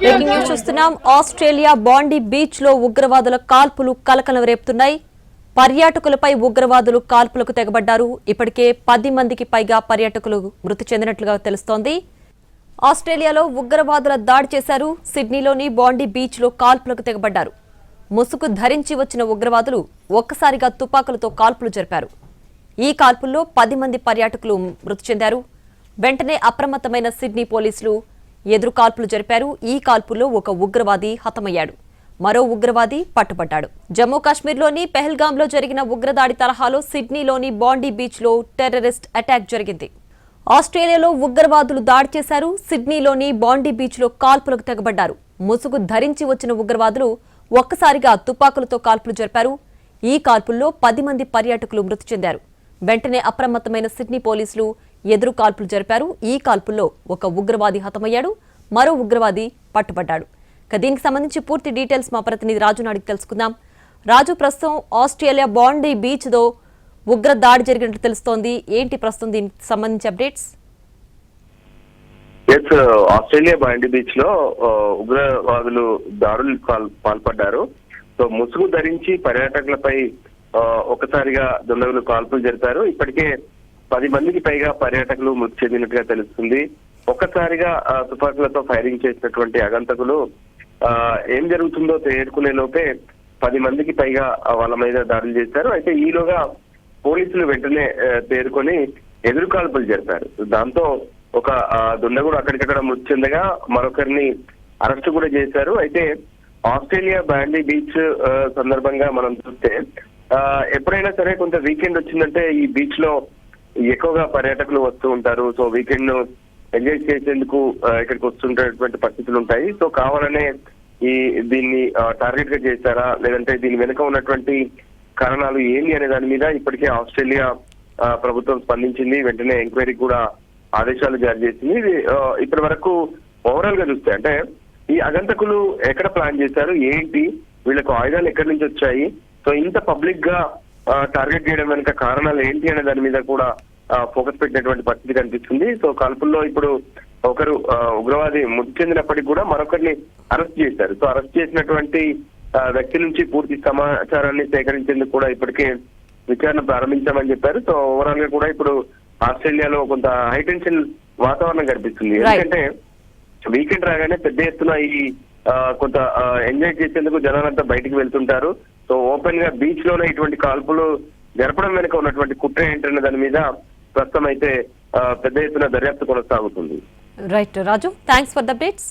Breaking news చూస్తున్నాం. Australia బాండీ బీచ్లో ఉగ్రవాదుల కాల్పులు కలకలం రేపుతున్నాయి. పర్యాటకులపై ఉగ్రవాదులు కాల్పులకు తెగబడ్డారు. ఇప్పటికే పది మందికి పైగా పర్యాటకులు మృతి చెందినట్లుగా తెలుస్తోంది. ఆస్ట్రేలియాలో ఉగ్రవాదుల దాడి చేశారు. సిడ్నీలోని బాండీ బీచ్లో కాల్పులకు తెగబడ్డారు. ముసుగు ధరించి వచ్చిన ఉగ్రవాదులు ఒక్కసారిగా తుపాకులతో కాల్పులు జరిపారు. ఈ కాల్పుల్లో పది మంది పర్యాటకులు మృతి చెందారు. వెంటనే అప్రమత్తమైన సిడ్నీ పోలీసులు ఎదురు కాల్పులు జరిపారు. ఈ కాల్పుల్లో ఒక ఉగ్రవాది హతమయ్యాడు. మరో ఉగ్రవాది పట్టుబడ్డాడు. జమ్మూ కాశ్మీర్లోని పెహల్గాంలో జరిగిన ఉగ్రదాడి తరహాలో సిడ్నీలోని బాండీ బీచ్లో టెర్రరిస్ట్ అటాక్ జరిగింది. ఆస్ట్రేలియాలో ఉగ్రవాదులు దాడి చేశారు. సిడ్నీలోని బాండీ బీచ్లో కాల్పులకు తెగబడ్డారు. ముసుగు ధరించి వచ్చిన ఉగ్రవాదులు ఒక్కసారిగా తుపాకులతో కాల్పులు జరిపారు. ఈ కాల్పుల్లో పది మంది పర్యాటకులు మృతి చెందారు. వెంటనే అప్రమత్తమైన సిడ్నీ పోలీసులు ఎదురు కాల్పులు జరిపారు. ఈ కాల్పుల్లో ఒక ఉగ్రవాది హతమయ్యాడు. మరో ఉగ్రవాది పట్టుబడ్డాడు. ఇక దీనికి సంబంధించి పూర్తి డీటెయిల్స్ మా ప్రతినిధి రాజును అడిగి తెలుసుకుందాం. రాజు ప్రస్తుతం ఆస్ట్రేలియా బాండీ బీచ్లో ఉగ్ర దాడి జరిగినట్టు తెలుస్తోంది. ఏంటి ప్రస్తుతం దీనికి సంబంధించి అప్డేట్స్? ఎస్ uh, ఆస్ట్రేలియా బాండీ బీచ్లో uh, ఉగ్రవాదులు దారులు పాల్పడ్డారు. సో ముసుగు ధరించి పర్యాటకులపై uh, ఒకసారిగా దుండగులు కాల్పులు జరిపారు. ఇప్పటికే పది మందికి పైగా పర్యాటకులు మృతి చెందినట్టుగా తెలుస్తుంది. ఒక్కసారిగా తుపాకులతో ఫైరింగ్ చేసినటువంటి అగంతకులు ఆ, ఏం జరుగుతుందో తేరుకునే లోపే పది మందికి పైగా వాళ్ళ మీద దాడులు చేశారు. అయితే ఈలోగా పోలీసులు వెంటనే తేరుకొని ఎదురు కాల్పులు జరిపారు. దాంతో ఒక దుండగుడు అక్కడికక్కడ మృతి చెందగా మరొకరిని అరెస్ట్ కూడా చేశారు. అయితే ఆస్ట్రేలియా బ్యాండీ బీచ్ సందర్భంగా మనం చూస్తే ఆ, ఎప్పుడైనా సరే కొంత వీకెండ్ వచ్చిందంటే ఈ బీచ్లో ఎక్కువగా పర్యాటకులు వస్తూ ఉంటారు. సో వీకెండ్ ఎంజాయ్ చేసేందుకు ఇక్కడికి వస్తుంటటువంటి పరిస్థితులు ఉంటాయి. సో కావాలనే ఈ దీన్ని టార్గెట్గా చేశారా లేదంటే దీని వెనుక ఉన్నటువంటి కారణాలు ఏంటి అనే దాని మీద ఇప్పటికే ఆస్ట్రేలియా ప్రభుత్వం స్పందించింది. వెంటనే ఎంక్వైరీ కూడా ఆదేశాలు జారీ చేసింది. ఇది ఇప్పటి వరకు ఓవరాల్గా చూస్తే అంటే ఈ అగంతకులు ఎక్కడ ప్లాన్ చేశారు? ఏంటి? వీళ్ళకు ఆయుధాలు ఎక్కడి నుంచి వచ్చాయి? సో ఇంత పబ్లిక్గా టార్గెట్ చేయడం వెనుక కారణాలు ఏంటి అనే దాని మీద కూడా ఫోకస్ పెట్టినటువంటి పరిస్థితి కనిపిస్తుంది. సో కాల్పుల్లో ఇప్పుడు ఒకరు ఉగ్రవాది మృతి చెందినప్పటికీ కూడా మరొకరిని అరెస్ట్ చేశారు. సో అరెస్ట్ చేసినటువంటి వ్యక్తి నుంచి పూర్తి సమాచారాన్ని సేకరించేందుకు కూడా ఇప్పటికే విచారణ ప్రారంభించామని చెప్పారు. సో ఓవరాల్గా కూడా ఇప్పుడు ఆస్ట్రేలియాలో కొంత హైటెన్షన్ వాతావరణం కనిపిస్తుంది. ఎందుకంటే వీకెండ్ రాగానే పెద్ద ఎత్తున ఈ కొంత ఎంజాయ్ చేసేందుకు జనాలంతా బయటికి వెళ్తుంటారు. సో ఓపెన్గా బీచ్లోనే ఇటువంటి కాల్పులు జరపడం వెనుక ఉన్నటువంటి కుట్ర ఏంటనే దాని మీద ప్రస్తుతం అయితే ఆ, పెద్ద ఎత్తున దర్యాప్తు కొనసాగుతుంది. Right Raju thanks for the updates